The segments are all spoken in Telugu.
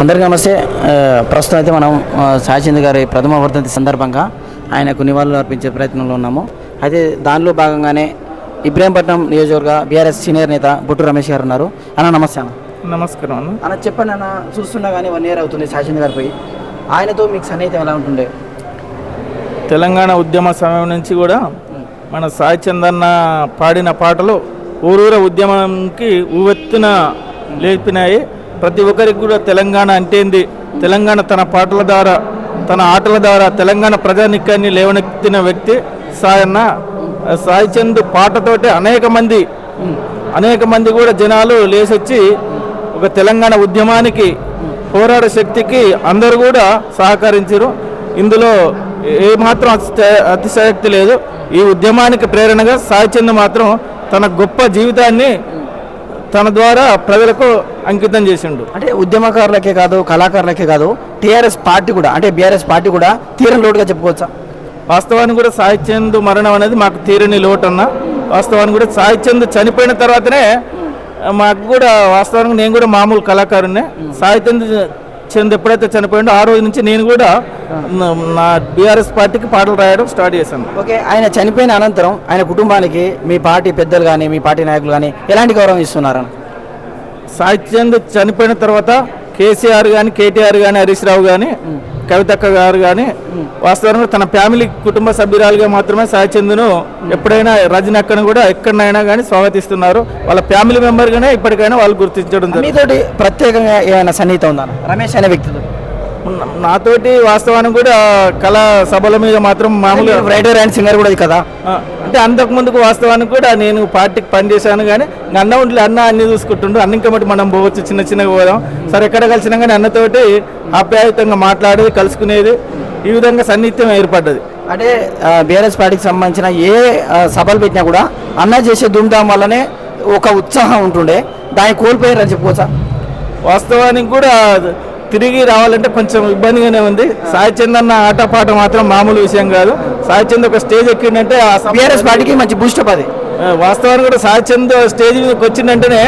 అందరికీ నమస్తే. ప్రస్తుతం అయితే మనం ఆ, సాయిచంద్ గారి ప్రథమ వర్ధంతి సందర్భంగా ఆయనకు నివాళులు అర్పించే ప్రయత్నంలో ఉన్నాము. అయితే దానిలో భాగంగానే ఇబ్రాహీంపట్నం నియోజకవర్గ బీఆర్ఎస్ సీనియర్ నేత బుట్టు రమేష్ గారు ఉన్నారు. అన్న నమస్తే అన్న. నమస్కారం అన్న. అన్న చెప్పండి అన్న చూస్తున్నా కానీ వన్ ఇయర్ అవుతుంది సాయిచంద్ గారిపై ఆయనతో మీకు సన్నిహితం ఎలా ఉంటుండే? తెలంగాణ ఉద్యమ సమయం నుంచి కూడా మన సాయి చందన్న పాడిన పాటలు ఊరూర ఉద్యమంకి ఊవెత్తున లేపినాయి. ప్రతి ఒక్కరికి కూడా తెలంగాణ అంటేంది తెలంగాణ తన పాటల ద్వారా తన ఆటల ద్వారా తెలంగాణ ప్రజానికాన్ని లేవనెత్తిన వ్యక్తి సాయన్న సాయి చంద్ పాటతోటే అనేక మంది అనేక మంది కూడా జనాలు లేసొచ్చి ఒక తెలంగాణ ఉద్యమానికి పోరాట శక్తికి అందరూ కూడా సహకరించారు ఇందులో ఏమాత్రం అతిశ- అతిశయోక్తి లేదు. ఈ ఉద్యమానికి ప్రేరణగా సాయిచంద్ మాత్రం తన గొప్ప జీవితాన్ని తన ద్వారా ప్రజలకు అంకితం చేసిండు. అంటే ఉద్యమకారులకే కాదు కళాకారులకే కాదు టీఆర్ఎస్ పార్టీ కూడా అంటే బీఆర్ఎస్ పార్టీ కూడా తీరం లోటుగా చెప్పుకోవచ్చా? వాస్తవానికి కూడా సాయిచంద్ మరణం అనేది మాకు తీరని లోటు అన్న వాస్తవానికి కూడా సాయిచంద్ చనిపోయిన తర్వాతనే మాకు కూడా వాస్తవానికి నేను కూడా మామూలు కళాకారునే సాయిచంద్ చంద్ ఎప్పుడైతే చనిపోయిండో ఆ రోజు నుంచి నేను కూడా నా- బీఆర్ఎస్ పార్టీకి పాటలు రాయడం స్టార్ట్ చేశాను. ఓకే ఆయన చనిపోయిన అనంతరం ఆయన కుటుంబానికి మీ పార్టీ పెద్దలు కానీ మీ పార్టీ నాయకులు కానీ ఎలాంటి గౌరవం ఇస్తున్నారన్న? సాహిత్యంద్ చనిపోయిన తర్వాత కేసీఆర్ కానీ కేటీఆర్ కానీ హరీష్ రావు కానీ కవితక్క గారు కానీ వాస్తవంగా తన ఫ్యామిలీ కుటుంబ సభ్యురాలుగా మాత్రమే సాయచందును ఎప్పుడైనా రజనక్కను కూడా ఎక్కడైనా కానీ స్వాగతిస్తున్నారు. వాళ్ళ ఫ్యామిలీ మెంబర్గానే ఇప్పటికైనా వాళ్ళు గుర్తించడం మీతోటి ప్రత్యేకంగా ఏమైనా సన్నిహితం ఉందా? రమేష్ అనే వ్యక్తితో నాతోటి వాస్తవానికి కూడా కళా సభల మీద మాత్రం మామూలుగా రైటర్ అండ్ సింగర్ కూడా కదా? అంటే అంతకు ముందుకు వాస్తవానికి కూడా నేను పార్టీకి పనిచేశాను కానీ అన్న ఉంటే అన్న అన్ని చూసుకుంటుండు అన్ని ఇంకా మటు మనం పోవచ్చు చిన్న చిన్నగా పోదాం. సరే ఎక్కడ కలిసినా కానీ అన్నతోటి ఆప్యాయతంగా మాట్లాడేది కలుసుకునేది ఈ విధంగా సన్నిహిత్యం ఏర్పడ్డది. అంటే బీఆర్ఎస్ పార్టీకి సంబంధించిన ఏ సభలు పెట్టినా కూడా అన్న చేసే ధూమ్ధాం వల్లనే ఒక ఉత్సాహం ఉంటుండే. దాన్ని కోల్పోయారని చెప్పుకోవచ్చా? వాస్తవానికి కూడా తిరిగి రావాలంటే కొంచెం ఇబ్బందిగానే ఉంది. సాయి చంద్ అన్న ఆట పాట మాత్రం మామూలు విషయం కాదు. సాయి చంద్ ఒక స్టేజ్ సభ- బీఆర్ఎస్ పార్టీకి మంచి బూస్టప్ అది. వాస్తవానికి కూడా సాయి చంద్ స్టేజ్ మీదకి వచ్చిందంటేనే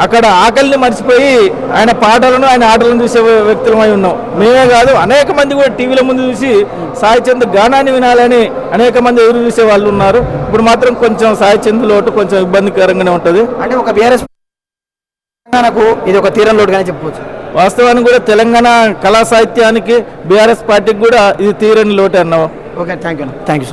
అక్కడ ఆకలిని మర్చిపోయి ఆయన పాటలను ఆయన ఆటలను చూసే వ్యక్తులమై ఉన్నాం. మేమే కాదు అనేక మంది కూడా టీవీల ముందు చూసి సాయి చంద్ గానాన్ని వినాలని అనేక మంది ఎదురు చూసే వాళ్ళు ఉన్నారు. ఇప్పుడు మాత్రం కొంచెం సాయి చంద్ లోటు కొంచెం ఇబ్బందికరంగానే ఉంటుంది. అంటే ఒక బీఆర్ఎస్ తెలంగాణకు ఇది ఒక తీరం లోటుగానే చెప్పుకోవచ్చు వాస్తవానికి కూడా తెలంగాణ కళా సాహిత్యానికి బీఆర్ఎస్ పార్టీకి కూడా ఇది తీరని లోటు అన్నావు. Okay thank you thank you